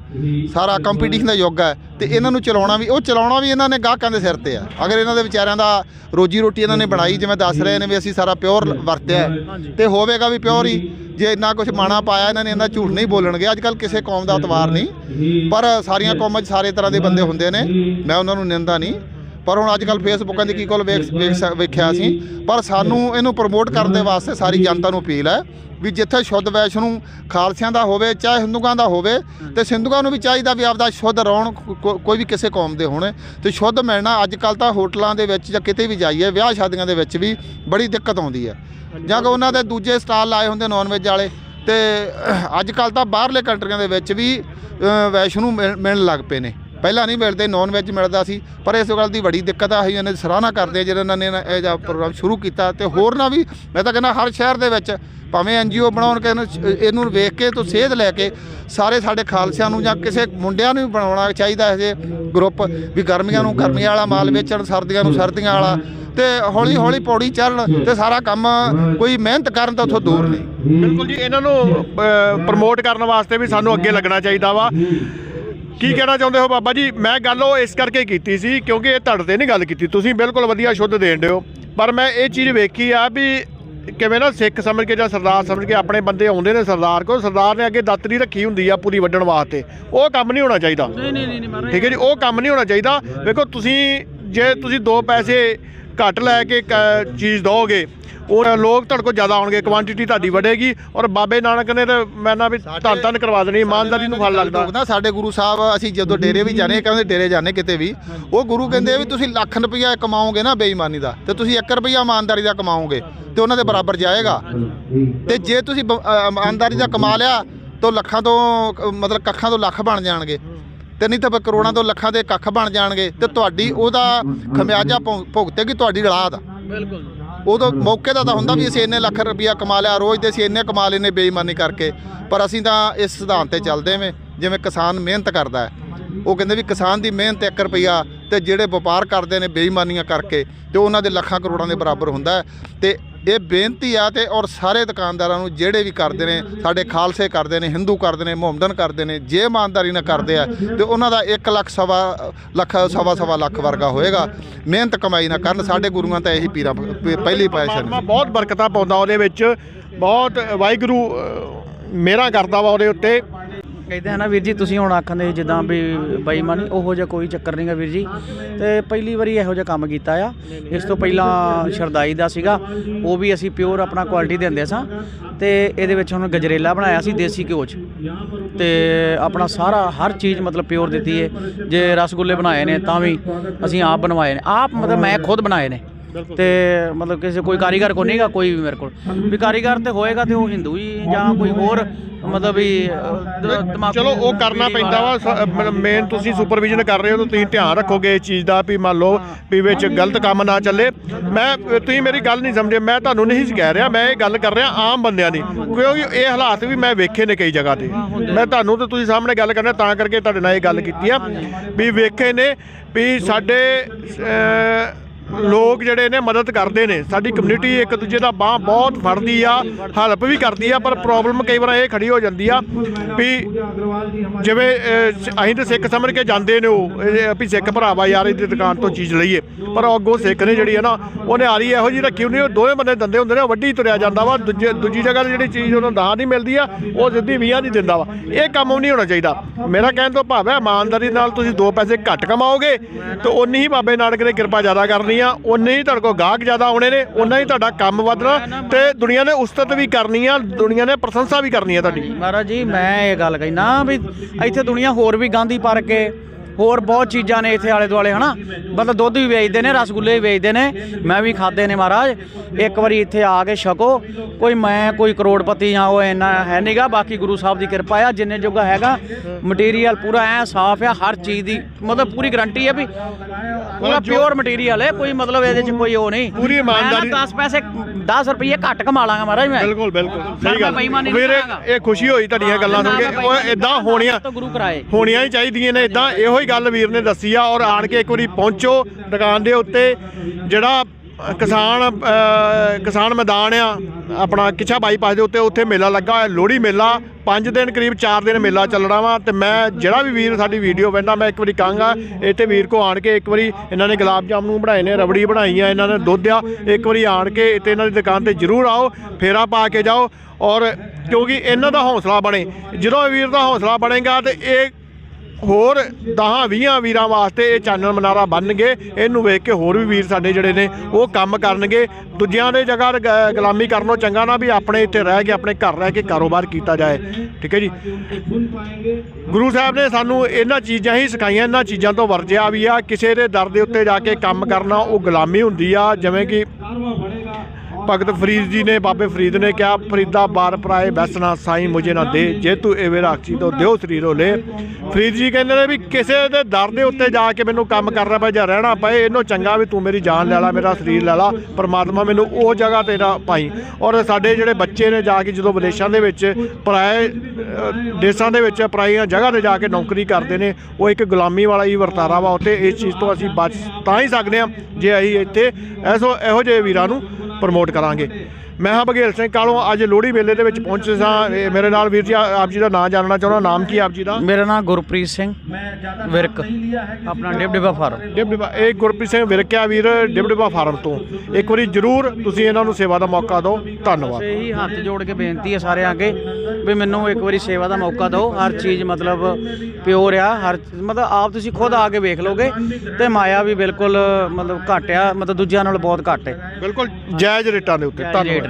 Speaker 4: ਸਾਰਾ ਕੰਪੀਟੀਸ਼ਨ ਦਾ ਯੁੱਗ ਹੈ ਤੇ ਇਹਨਾਂ ਨੂੰ ਚਲਾਉਣਾ ਵੀ ਉਹ ਚਲਾਉਣਾ ਵੀ ਇਹਨਾਂ ਨੇ ਗਾਹਕਾਂ ਦੇ ਸਿਰ ਤੇ ਆ। ਅਗਰ ਇਹਨਾਂ ਦੇ ਵਿਚਾਰਿਆਂ ਦਾ ਰੋਜੀ ਰੋਟੀ ਇਹਨਾਂ ਨੇ ਬਣਾਈ ਜਿਵੇਂ ਦੱਸ ਰਹੇ ਨੇ ਵੀ ਅਸੀਂ ਸਾਰਾ ਪਿਓਰ ਵਰਤਿਆ ਤੇ ਹੋਵੇਗਾ ਵੀ ਪਿਓਰ ਹੀ। ਜੇ ਇੰਨਾ ਕੁਝ ਮਾਣਾ ਪਾਇਆ ਇਹਨਾਂ ਨੇ ਇਹਨਾਂ ਝੂਠ ਨਹੀਂ ਬੋਲਣਗੇ। ਅੱਜ ਕੱਲ ਕਿਸੇ ਕੌਮ ਦਾ ਅਤਵਾਰ ਨਹੀਂ। ਪਰ ਸਾਰੀਆਂ ਕੌਮਾਂ 'ਚ ਸਾਰੇ ਤਰ੍ਹਾਂ ਦੇ ਬੰਦੇ ਹੁੰਦੇ ਨੇ। ਮੈਂ ਉਹਨਾਂ ਨੂੰ ਨਿੰਦਾ ਨਹੀਂ। ਪਰ ਹੁਣ ਅੱਜ ਕੱਲ ਫੇਸਬੁੱਕਾਂ ਦੀ ਕੀ ਕੋਲ ਵੇਖ ਵੇਖ ਵੇਖਿਆ ਸੀ। ਪਰ ਸਾਨੂੰ ਇਹਨੂੰ ਪ੍ਰਮੋਟ ਕਰਨ ਦੇ ਵਾਸਤੇ ਸਾਰੀ ਜਨਤਾ ਨੂੰ ਅਪੀਲ ਹੈ ਵੀ ਜਿੱਥੇ ਸ਼ੁੱਧ ਵੈਸ਼ਨੂੰ ਖਾਲਸਿਆਂ ਦਾ ਹੋਵੇ, ਚਾਹੇ ਹਿੰਦੂਆਂ ਦਾ ਹੋਵੇ, ਤੇ ਸਿੰਧੂਆਂ ਨੂੰ ਵੀ ਚਾਹੀਦਾ ਵੀ ਆਪਦਾ ਸ਼ੁੱਧ ਰਹਿਣ ਕੋ- ਕੋਈ ਵੀ ਕਿਸੇ ਕੌਮ ਦੇ ਹੋਣ। ਤੇ ਸ਼ੁੱਧ ਮਿਲਣਾ ਅੱਜ ਕੱਲ ਤਾਂ ਹੋਟਲਾਂ ਦੇ ਵਿੱਚ ਜਾਂ ਕਿਤੇ ਵੀ ਜਾਈਏ, ਵਿਆਹ ਸ਼ਾਦੀਆਂ ਦੇ ਵਿੱਚ ਵੀ ਬੜੀ ਦਿੱਕਤ ਆਉਂਦੀ ਹੈ। ਜਾਂ ਕਿ ਉਹਨਾਂ ਦੇ ਦੂਜੇ ਸਟਾਲ ਲਾਏ ਹੁੰਦੇ ਨਾਨ ਵੈਜ ਵਾਲੇ, ਤੇ ਅੱਜ ਕੱਲ ਤਾਂ ਬਾਹਰਲੇ ਕੰਟਰੀਆਂ ਦੇ ਵਿੱਚ ਵੀ ਵੈਸ਼ਨੂੰ ਮਿਲ- ਮਿਲਣ ਲੱਗ ਪਏ ਨੇ। ਪਹਿਲਾਂ ਨਹੀਂ ਮਿਲਦੇ ਨੌਨ ਵੈਜ ਮਿਲਦਾ ਸੀ, ਪਰ ਇਸ ਗੱਲ ਦੀ ਬੜੀ ਦਿੱਕਤ ਆ ਅਸੀਂ ਇਹਨਾਂ ਦੀ ਸਰਾਹਨਾ ਕਰਦੇ ਆ ਜਿਹੜਾ ਇਹਨਾਂ ਨੇ ਇਹ ਜਿਹਾ ਪ੍ਰੋਗਰਾਮ ਸ਼ੁਰੂ ਕੀਤਾ ਤੇ ਹੋਰ ਨਾ ਵੀ, ਮੈਂ ਤਾਂ ਕਹਿੰਦਾ ਹਰ ਸ਼ਹਿਰ ਦੇ ਵਿੱਚ ਭਾਵੇਂ ਐਨਜੀਓ ਬਣਾਉਣ ਕਿ ਇਹਨੂੰ ਇਹਨੂੰ ਵੇਖ ਕੇ ਤੋਂ ਸੇਧ ਲੈ ਕੇ ਸਾਰੇ ਸਾਡੇ ਖਾਲਸਿਆਂ ਨੂੰ ਜਾਂ ਕਿਸੇ ਮੁੰਡਿਆਂ ਨੂੰ ਵੀ ਬਣਾਉਣਾ ਚਾਹੀਦਾ ਇਹ ਗਰੁੱਪ ਵੀ ਗਰਮੀਆਂ ਨੂੰ ਗਰਮੀਆਂ ਵਾਲਾ ਮਾਲ ਵੇਚਣ, ਸਰਦੀਆਂ ਨੂੰ ਸਰਦੀਆਂ ਵਾਲਾ ਤੇ ਹੌਲੀ ਹੌਲੀ ਪੌੜੀ ਚੜ੍ਹਨ ਤੇ ਸਾਰਾ ਕੰਮ ਕੋਈ ਮਿਹਨਤ ਕਰਨ ਤਾਂ ਉੱਥੋਂ ਦੂਰ ਨਹੀਂ।
Speaker 1: ਬਿਲਕੁਲ ਜੀ, ਇਹਨਾਂ ਨੂੰ ਪ੍ਰਮੋਟ ਕਰਨ ਵਾਸਤੇ ਵੀ ਸਾਨੂੰ ਅੱਗੇ ਲੱਗਣਾ ਚਾਹੀਦਾ ਵਾ। ਕੀ ਕਹਿਣਾ ਚਾਹੁੰਦੇ ਹੋ ਬਾਬਾ ਜੀ? ਮੈਂ ਗੱਲ ਉਹ ਇਸ ਕਰਕੇ ਕੀਤੀ ਸੀ ਕਿਉਂਕਿ ਇਹ ਤੁਹਾਡੇ ਤੇ ਨਹੀਂ ਗੱਲ ਕੀਤੀ। ਤੁਸੀਂ ਬਿਲਕੁਲ ਵਧੀਆ ਸ਼ੁੱਧ ਦੇਣ ਦਿਓ। ਪਰ ਮੈਂ ਇਹ ਚੀਜ਼ ਵੇਖੀ ਆ ਵੀ ਕਿਵੇਂ ਨਾ ਸਿੱਖ ਸਮਝ ਕੇ ਜਾਂ ਸਰਦਾਰ ਸਮਝ ਕੇ ਆਪਣੇ ਬੰਦੇ ਆਉਂਦੇ ਨੇ ਸਰਦਾਰ ਕੋ ਸਰਦਾਰ ਨੇ ਅੱਗੇ ਦਾਤਰੀ ਰੱਖੀ ਹੁੰਦੀ ਆ ਪੂਰੀ ਵੱਢਣ ਵਾਸਤੇ। ਉਹ ਕੰਮ ਨਹੀਂ ਹੋਣਾ ਚਾਹੀਦਾ।
Speaker 2: ਨਹੀਂ ਨਹੀਂ ਨਹੀਂ ਮਹਾਰਾਜ।
Speaker 1: ਠੀਕ ਹੈ ਜੀ? ਉਹ ਕੰਮ ਨਹੀਂ ਹੋਣਾ ਚਾਹੀਦਾ। ਵੇਖੋ ਤੁਸੀਂ ਜੇ ਤੁਸੀਂ ਦੋ ਪੈਸੇ ਘੱਟ ਲੈ ਕੇ ਚੀਜ਼ ਦੋਗੇ ਉਹ ਲੋਕ ਤੁਹਾਡੇ ਕੋਲ ਜ਼ਿਆਦਾ ਆਉਣਗੇ ਕੁਆਂਟੀਟੀ ਤੁਹਾਡੀ ਵਧੇਗੀ ਔਰ ਬਾਬੇ ਨਾਨਕ ਨੇ ਤਾਂ ਮੈਂ ਨਾ ਵੀ ਧੰਨ ਧੰਨ ਕਰਵਾ ਦੇਣੀ ਇਮਾਨਦਾਰੀ ਨੂੰ ਫਲ ਲੱਗਦਾ।
Speaker 4: ਨਾ ਸਾਡੇ ਗੁਰੂ ਸਾਹਿਬ ਅਸੀਂ ਜਦੋਂ ਡੇਰੇ ਵੀ ਜਾਣੇ ਕਹਿੰਦੇ ਡੇਰੇ ਜਾਣੇ ਕਿਤੇ ਵੀ ਉਹ ਗੁਰੂ ਕਹਿੰਦੇ ਵੀ ਤੁਸੀਂ ਲੱਖ ਰੁਪਈਆ ਕਮਾਓਗੇ ਨਾ ਬੇਈਮਾਨੀ ਦਾ ਤੇ ਤੁਸੀਂ 1 ਰੁਪਈਆ ਇਮਾਨਦਾਰੀ ਦਾ ਕਮਾਓਗੇ ਤੇ ਉਹਨਾਂ ਦੇ ਬਰਾਬਰ ਜਾਏਗਾ। ਤੇ ਜੇ ਤੁਸੀਂ ਇਮਾਨਦਾਰੀ ਦਾ ਕਮਾ ਲਿਆ ਤਾਂ ਲੱਖਾਂ ਤੋਂ ਮਤਲਬ ਕੱਖਾਂ ਤੋਂ ਲੱਖ ਬਣ ਜਾਣਗੇ। ਤੇ ਨਹੀਂ ਤਾਂ ਕਰੋੜਾਂ ਤੋਂ ਲੱਖਾਂ ਦੇ ਕੱਖ ਬਣ ਜਾਣਗੇ ਤੇ ਤੁਹਾਡੀ ਉਹਦਾ ਖਮਿਆਜਾ ਭੁਗਤੇਗੀ ਤੁਹਾਡੀ ਔਲਾਦ
Speaker 2: ਬਿਲਕੁਲ
Speaker 4: ਉਦੋਂ ਮੌਕੇ ਦਾ ਤਾਂ ਹੁੰਦਾ ਵੀ ਅਸੀਂ ਇੰਨੇ ਲੱਖ ਰੁਪਈਆ ਕਮਾ ਲਿਆ ਰੋਜ਼ ਦੇ ਅਸੀਂ ਇੰਨੇ ਕਮਾ ਲੈਨੇ ਬੇਈਮਾਨੀ ਕਰਕੇ। ਪਰ ਅਸੀਂ ਤਾਂ ਇਸ ਸਿਧਾਂਤ ਤੇ ਚੱਲਦੇ ਵੇਂ ਜਿਵੇਂ ਕਿਸਾਨ ਮਿਹਨਤ ਕਰਦਾ ਹੈ। ਉਹ ਕਹਿੰਦੇ ਵੀ ਕਿਸਾਨ ਦੀ ਮਿਹਨਤ 1 ਰੁਪਈਆ ਤੇ ਜਿਹੜੇ ਵਪਾਰ ਕਰਦੇ ਨੇ ਬੇਈਮਾਨੀਆਂ ਕਰਕੇ ਤੇ ਉਹਨਾਂ ਦੇ ਲੱਖਾਂ ਕਰੋੜਾਂ ਦੇ ਬਰਾਬਰ ਹੁੰਦਾ ਤੇ ਇਹ ਬੇਨਤੀ ਆ ਤੇ ਔਰ ਸਾਰੇ ਦੁਕਾਨਦਾਰਾਂ ਨੂੰ ਜਿਹੜੇ ਵੀ ਕਰਦੇ ਨੇ, ਸਾਡੇ ਖਾਲਸੇ ਕਰਦੇ ਨੇ, ਹਿੰਦੂ ਕਰਦੇ ਨੇ, ਮੁਹੰਮਦਨ ਕਰਦੇ ਨੇ, ਜੇ ਇਮਾਨਦਾਰੀ ਨਾਲ ਕਰਦੇ ਆ, ਤੇ ਉਹਨਾਂ ਦਾ 1 ਲੱਖ ਸਵਾ ਲੱਖ, ਸਵਾ ਸਵਾ ਲੱਖ ਵਰਗਾ ਹੋਏਗਾ। ਮਿਹਨਤ ਕਮਾਈ ਨਾ ਕਰਨ, ਸਾਡੇ ਗੁਰੂਆਂ ਤਾਂ ਇਹੀ ਪੀਰਾ, ਪ- ਪਹਿਲੀ ਪਾਇਸ਼ਨ
Speaker 1: ਬਹੁਤ ਬਰਕਤਾਂ ਪਾਉਂਦਾ ਉਹਦੇ ਵਿੱਚ, ਬਹੁਤ ਵਾਹਿਗੁਰੂ ਮੇਰਾ ਕਰਦਾ ਵਾ ਉਹਦੇ ਉੱਤੇ।
Speaker 2: ਕਹਿੰਦੇ ਆ ਨਾ ਵੀਰ ਜੀ, ਤੁਸੀਂ ਹੁਣ ਆਖਦੇ ਜਿੱਦਾਂ ਵੀ ਬੇਈਮਾਨੀ ਉਹੋ ਜਿਹਾ ਕੋਈ ਚੱਕਰ ਨਹੀਂਗਾ ਵੀਰ ਜੀ। ਤੇ ਪਹਿਲੀ ਵਾਰੀ ਇਹੋ ਜਿਹਾ ਕੰਮ ਕੀਤਾ ਆ। ਇਸ ਤੋਂ ਪਹਿਲਾਂ ਸ਼ਰਦਾਈ ਦਾ ਸੀਗਾ। ਉਹ ਵੀ ਅਸੀਂ ਪਿਓਰ ਆਪਣਾ ਕੁਆਲਿਟੀ ਦਿੰਦੇ ਸਾਂ। ਤੇ ਇਹਦੇ ਵਿੱਚ ਹੁਣ ਗਜਰੇਲਾ ਬਣਾਇਆ ਸੀ, ਦੇਸੀ ਘਿਓ 'ਚ। ਤੇ ਆਪਣਾ ਸਾਰਾ, ਹਰ ਚੀਜ਼ ਮਤਲਬ ਪਿਓਰ ਦਿੱਤੀ ਹੈ ਜੇ ਰਸਗੁੱਲੇ ਬਣਾਏ ਨੇ, ਤਾਂ ਵੀ ਅਸੀਂ ਆਪ ਬਣਵਾਏ ਨੇ। ਆਪ ਮਤਲਬ ਮੈਂ ਖੁਦ ਬਣਾਏ ਨੇ। ਤੇ ਮਤਲਬ ਕਿਸੇ ਕੋਈ ਕਾਰੀਗਰ ਕੋ ਨਹੀਂਗਾ ਕੋਈ ਵੀ ਮੇਰੇ ਕੋਲ। ਵੀ ਕਾਰੀਗਰ ਤੇ ਹੋਏਗਾ ਤੇ ਉਹ ਹਿੰਦੂ ਹੀ ਜਾਂ ਕੋਈ ਹੋਰ ਮਤਲਬ ਵੀ ਦਿਮਾਗ
Speaker 1: ਚਲੋ ਉਹ ਕਰਨਾ ਪੈਂਦਾ ਵਾ ਮੇਨ ਤੁਸੀਂ ਸੁਪਰਵਿਜ਼ਨ ਕਰ ਰਹੇ ਹੋ ਤਾਂ ਤੁਸੀਂ ਧਿਆਨ ਰੱਖੋਗੇ ਇਸ ਚੀਜ਼ ਦਾ ਵੀ ਮੰਨ ਲਓ ਵੀ ਵਿੱਚ ਗਲਤ ਕੰਮ ਨਾ ਚੱਲੇ। ਮੈਂ ਤੁਸੀਂ ਮੇਰੀ ਗੱਲ ਨਹੀਂ ਸਮਝੇ ਮੈਂ ਤੁਹਾਨੂੰ ਨਹੀਂ ਸੀ ਕਹਿ ਰਿਹਾ ਮੈਂ ਇਹ ਗੱਲ ਕਰ ਰਿਹਾ ਆਮ ਬੰਦਿਆਂ ਦੀ। ਕਿਉਂਕਿ ਇਹ ਹਾਲਾਤ ਵੀ ਮੈਂ ਵੇਖੇ ਨੇ ਕਈ ਜਗ੍ਹਾ ਤੇ। ਮੈਂ ਤੁਹਾਨੂੰ ਤੇ ਤੁਸੀਂ ਸਾਹਮਣੇ ਗੱਲ ਕਰਨਾ ਤਾਂ ਕਰਕੇ ਤੁਹਾਡੇ ਨਾਲ ਇਹ ਗੱਲ ਕੀਤੀ ਆ ਵੀ ਵੇਖੇ ਨੇ ਵੀ ਸਾਡੇ ਲੋਕ ਜਿਹੜੇ ਨੇ ਮਦਦ ਕਰਦੇ ਨੇ। ਸਾਡੀ ਕਮਿਊਨਿਟੀ ਇੱਕ ਦੂਜੇ ਦਾ ਬਾਹ ਬਹੁਤ ਫੜਦੀ ਆ ਹੈਲਪ ਵੀ ਕਰਦੀ ਆ, ਪਰ ਪ੍ਰੋਬਲਮ ਕਈ ਵਾਰ ਇਹ ਖੜੀ ਹੋ ਜਾਂਦੀ ਆ ਵੀ ਜਿਵੇਂ ਅਸੀਂ ਤਾਂ ਸਿੱਖ ਸਮਝ ਕੇ ਜਾਂਦੇ ਨੇ ਉਹ। ਵੀ ਸਿੱਖ ਭਰਾਵਾ ਯਾਰ ਇਹਦੀ ਦੁਕਾਨ ਤੋਂ ਚੀਜ਼ ਲਈਏ, ਪਰ ਉਹ ਅੱਗੋਂ ਸਿੱਖ ਨੇ ਜਿਹੜੀ ਆ ਨਾ, ਉਹਨੇ ਆ ਰਹੀ ਇਹੋ ਜਿਹੀ ਰੱਖੀ ਹੁੰਦੀ ਉਹ ਦੋਵੇਂ ਬੰਦੇ ਦੰਦੇ ਹੁੰਦੇ ਨੇ ਵੱਡੀ ਤੁਰਿਆ ਜਾਂਦਾ ਵਾ, ਦੂਜੇ, ਦੂਜੀ ਜਗ੍ਹਾ ਤੇ ਜਿਹੜੀ ਚੀਜ਼ ਉਹਨੂੰ ਦਾਹ ਨਹੀਂ ਮਿਲਦੀ ਆ, ਉਹ ਸਿੱਧੀ 20 ਨਹੀਂ ਦਿੰਦਾ ਵਾ। ਇਹ ਕੰਮ ਨਹੀਂ ਹੋਣਾ ਚਾਹੀਦਾ। ਮੇਰਾ ਕਹਿਣ ਤੋਂ ਭਾਵ ਹੈ, ਇਮਾਨਦਾਰੀ ਨਾਲ ਤੁਸੀਂ ਦੋ ਪੈਸੇ ਘੱਟ ਕਮਾਓਗੇ, ਤੇ ਉਨੀ ਹੀ ਬਾਬੇ ਨਾਨਕ ਨੇ ਕਿਰਪਾ ਜ਼ਿਆਦਾ ਕਰਨੀ ਆ ਉਨੇ ਹੀ ਤੁਹਾਡੇ ਕੋਲ ਗਾਹਕ ਜ਼ਿਆਦਾ ਆਉਣੇ ਨੇ ਉਨਾ ਹੀ ਤੁਹਾਡਾ ਕੰਮ ਵਧਣਾ ਤੇ ਦੁਨੀਆ ਨੇ ਉਸਤਤ ਵੀ ਕਰਨੀ ਆ ਦੁਨੀਆ ਨੇ ਪ੍ਰਸ਼ੰਸਾ ਵੀ ਕਰਨੀ ਆ ਤੁਹਾਡੀ।
Speaker 2: ਮਹਾਰਾਜ ਜੀ ਮੈਂ ਇਹ ਗੱਲ ਕਹਿਣਾ ਵੀ ਇੱਥੇ ਦੁਨੀਆ ਹੋਰ ਵੀ ਗਾਂਧੀ ਪਰ ਕੇ ਹੋਰ ਬਹੁਤ ਚੀਜ਼ਾਂ ਨੇ ਇੱਥੇ ਆਲੇ ਦੁਆਲੇ ਹਨਾ? ਮਤਲਬ ਦੁੱਧ ਵੀ ਵੇਚਦੇ ਨੇ ਰਸਗੁੱਲੇ ਵੀ ਵੇਚਦੇ ਨੇ ਮੈਂ ਵੀ ਖਾਦੇ ਨੇ ਮਹਾਰਾਜ। ਇੱਕ ਵਾਰੀ ਇੱਥੇ ਆ ਕੇ ਛਕੋ। ਕੋਈ ਮੈਂ ਕੋਈ ਕਰੋੜਪਤੀ ਜਾਂ ਉਹ ਇੰਨਾ ਹੈ ਨਹੀਂਗਾ ਬਾਕੀ ਗੁਰੂ ਸਾਹਿਬ ਦੀ ਕਿਰਪਾ ਆ ਜਿੰਨੇ ਜੋਗਾ ਹੈਗਾ ਮਟੀਰੀਅਲ ਪੂਰਾ ਐ ਸਾਫ਼ ਆ ਹਰ ਚੀਜ਼ ਦੀ ਮਤਲਬ ਪੂਰੀ ਗਾਰੰਟੀ ਹੈ ਵੀ ਪੂਰਾ ਪਿਓਰ ਮਟੀਰੀਅਲ ਹੈ ਕੋਈ ਮਤਲਬ ਇਹਦੇ ਚ ਕੋਈ ਉਹ ਨਹੀਂ।
Speaker 1: ਪੂਰੀ ਇਮਾਨਦਾਰੀ-
Speaker 2: 10 ਪੈਸੇ 10 ਰੁਪਏ ਘੱਟ ਕਮਾ ਲਾਂਗਾ ਮਹਾਰਾਜ ਮੈਂ।
Speaker 1: ਬਿਲਕੁਲ ਬਿਲਕੁਲ ਸਹੀ ਗੱਲ।
Speaker 2: ਕਰਾਂਗਾ।
Speaker 1: ਇਹ ਖੁਸ਼ੀ ਹੋਈ ਤੁਹਾਡੀਆਂ ਗੱਲਾਂ ਸੁਣ ਕੇ। ਉਹ ਇਦਾਂ ਹੋਣੀਆਂ ਹੋਣੀਆਂ ਹੀ ਚਾਹੀਦੀਆਂ ਨੇ ਇਦਾਂ ਇਹੋ ਹੀ ਗੱਲ ਵੀਰ ਨੇ ਦੱਸੀ ਆ ਔਰ ਆਣ ਕੇ ਇੱਕ ਵਾਰੀ ਪਹੁੰਚੋ ਦੁਕਾਨ ਦੇ ਉੱਤੇ, ਜਿਹੜਾ ਕਿਸਾਨ ਕਿਸਾਨ ਮੈਦਾਨ ਆ, ਆਪਣਾ ਕਿਛਾ ਬਾਈਪਾਸ ਦੇ ਉੱਤੇ, ਉੱਥੇ ਮੇਲਾ ਲੱਗਾ ਹੋਇਆ, ਲੋਹੜੀ ਮੇਲਾ 5 ਦਿਨ ਕਰੀਬ 4 ਦਿਨ ਮੇਲਾ ਚੱਲਣਾ ਵਾ ਤੇ ਮੈਂ, ਜਿਹੜਾ ਵੀ ਵੀਰ ਸਾਡੀ ਵੀਡੀਓ ਵੇਖਦਾ, ਮੈਂ ਇੱਕ ਵਾਰੀ ਕਹਾਂਗਾ, ਇੱਥੇ ਵੀਰ ਕੋ ਆਣ ਕੇ ਇੱਕ ਵਾਰੀ ਇਹਨਾਂ ਨੇ ਗੁਲਾਬ ਜਾਮਨੂੰ ਬਣਾਏ ਨੇ, ਰਬੜੀ ਬਣਾਈ ਆ, ਇਹਨਾਂ ਨੇ ਦੁੱਧ ਆ, ਇੱਕ ਵਾਰੀ ਆਣ ਕੇ ਇੱਥੇ ਇਹਨਾਂ ਦੀ ਦੁਕਾਨ ਤੇ ਜ਼ਰੂਰ ਆਓ, ਫੇਰਾ ਪਾ ਕੇ ਜਾਓ ਔਰ ਕਿਉਂਕਿ ਇਹਨਾਂ ਦਾ ਹੌਸਲਾ ਬਣੇ, ਜਦੋਂ ਵੀਰ ਦਾ ਹੌਸਲਾ ਬਣੇਗਾ ਤੇ ਇਹ ਹੋਰ 10 20 ਵੀਰਾਂ ਵਾਸਤੇ ਇਹ ਚਾਨਣ ਮਨਾਰਾ ਬਣਨਗੇ। ਇਹਨੂੰ ਵੇਖ ਕੇ ਹੋਰ ਵੀ ਵੀਰ ਸਾਡੇ ਜਿਹੜੇ ਨੇ, ਉਹ ਕੰਮ ਕਰਨਗੇ। ਦੂਜਿਆਂ ਦੇ ਜਗ੍ਹਾ ਗ- ਗੁਲਾਮੀ ਕਰਨੋਂ ਚੰਗਾ ਨਾ ਵੀ ਆਪਣੇ ਇੱਥੇ ਰਹਿ ਕੇ, ਆਪਣੇ ਘਰ ਰਹਿ ਕੇ ਕਾਰੋਬਾਰ ਕੀਤਾ ਜਾਏ। ਠੀਕ ਹੈ ਜੀ? ਗੁਰੂ ਸਾਹਿਬ ਨੇ ਸਾਨੂੰ ਇਹਨਾਂ ਚੀਜ਼ਾਂ ਹੀ ਸਿਖਾਈਆਂ, ਇਹਨਾਂ ਚੀਜ਼ਾਂ ਤੋਂ ਵਰਜਿਆ ਵੀ ਆ। ਕਿਸੇ ਦੇ ਦਰ ਦੇ ਉੱਤੇ ਜਾ ਕੇ ਕੰਮ ਕਰਨਾ, ਉਹ ਗੁਲਾਮੀ ਹੁੰਦੀ ਆ। ਜਿਵੇਂ ਕਿ ਭਗਤ ਫਰੀਦ ਜੀ ਨੇ, ਬਾਬੇ ਫਰੀਦ ਨੇ ਕਿਹਾ, ਫਰੀਦਾ ਬਾਰ ਪਰਾਏ ਬੈਸਣਾ ਸਾਈ, ਮੁਝੇ ਨਾ ਦੇ, ਜੇ ਤੂੰ ਐਵੇਂ ਰਾਖੀ ਤੋਂ ਦਿਓ ਸਰੀਰੋ ਲੈ। ਫਰੀਦ ਜੀ ਕਹਿੰਦੇ ਨੇ ਵੀ ਕਿਸੇ ਦੇ ਦਰ ਦੇ ਉੱਤੇ ਜਾ ਕੇ ਮੈਨੂੰ ਕੰਮ ਕਰਨਾ ਪਏ ਜਾਂ ਰਹਿਣਾ ਪਏ, ਇਹਨੂੰ ਚੰਗਾ ਵੀ ਤੂੰ ਮੇਰੀ ਜਾਨ ਲੈ ਲਾ, ਮੇਰਾ ਸਰੀਰ ਲੈ ਲਾ, ਪਰਮਾਤਮਾ ਮੈਨੂੰ ਉਹ ਜਗ੍ਹਾ ਤੇ ਨਾ ਪਾਈ ਔਰ ਸਾਡੇ ਜਿਹੜੇ ਬੱਚੇ ਨੇ ਜਾ ਕੇ ਜਦੋਂ ਵਿਦੇਸ਼ਾਂ ਦੇ ਵਿੱਚ ਪਰਾਏ ਦੇਸ਼ਾਂ ਦੇ ਵਿੱਚ ਪਰਾਈਆਂ ਜਗ੍ਹਾ ਤੇ ਜਾ ਕੇ ਨੌਕਰੀ ਕਰਦੇ ਨੇ, ਉਹ ਇੱਕ ਗੁਲਾਮੀ ਵਾਲਾ ਹੀ ਵਰਤਾਰਾ ਵਾ ਉੱਥੇ, ਇਸ ਚੀਜ਼ ਤੋਂ ਅਸੀਂ ਬਚ ਤਾਂ ਹੀ ਸਕਦੇ ਹਾਂ ਜੇ ਅਸੀਂ ਇੱਥੇ ਐਸੋ ਇਹੋ ਜਿਹੇ ਵੀਰਾਂ ਨੂੰ ਪ੍ਰਮੋਟ ਕਰਾਂਗੇ। ਮੈਂ ਹਾਂ ਬਘੇਲ ਸਿੰਘ ਕਾਲੋਂ ਅੱਜ ਲੋਹੜੀ ਮੇਲੇ ਦੇ ਵਿੱਚ ਪਹੁੰਚੇ ਸਾਂ। ਇਹ ਮੇਰੇ ਨਾਲ ਵੀਰ ਜੀ ਆ- ਆਪ ਜੀ ਦਾ ਨਾਮ ਜਾਣਨਾ ਚਾਹੁੰਦਾ। ਨਾਮ ਕੀ ਆਪ ਜੀ ਦਾ?
Speaker 2: ਮੇਰਾ ਨਾਮ ਗੁਰਪ੍ਰੀਤ ਸਿੰਘ ਵਿਰਕ। ਆਪਣਾ ਡਿਬ ਡਿਬਾ ਫਾਰਮ।
Speaker 1: ਡਿਬਡਿਬਾ ਇਹ ਗੁਰਪ੍ਰੀਤ ਸਿੰਘ ਵਿਰਕਿਆ ਵੀਰ ਡਿਬਡਿਬਾ ਫਾਰਮ ਤੋਂ। ਇੱਕ ਵਾਰੀ ਜਰੂਰ ਤੁਸੀਂ ਇਹਨਾਂ ਨੂੰ ਸੇਵਾ ਦਾ ਮੌਕਾ ਦਿਓ। ਧੰਨਵਾਦ।
Speaker 2: ਇਹੀ ਹੱਥ ਜੋੜ ਕੇ ਬੇਨਤੀ ਹੈ ਸਾਰਿਆਂ ਅੱਗੇ ਵੀ ਮੈਨੂੰ ਇੱਕ ਵਾਰੀ ਸੇਵਾ ਦਾ ਮੌਕਾ ਦਿਓ। ਹਰ ਚੀਜ਼ ਮਤਲਬ ਪਿਓਰ ਆ। ਹਰ ਮਤਲਬ ਆਪ ਤੁਸੀਂ ਖੁਦ ਆ ਕੇ ਵੇਖ ਲੋਗੇ ਤੇ ਮਾਇਆ ਵੀ ਬਿਲਕੁਲ ਮਤਲਬ ਘੱਟ ਆ ਮਤਲਬ ਦੂਜਿਆਂ ਨਾਲੋਂ ਬਹੁਤ ਘੱਟ ਹੈ।
Speaker 1: ਬਿਲਕੁਲ ਜਾਇਜ਼ ਰੇਟਾਂ ਦੇ ਉੱਤੇ। ਧੰਨਵਾਦ।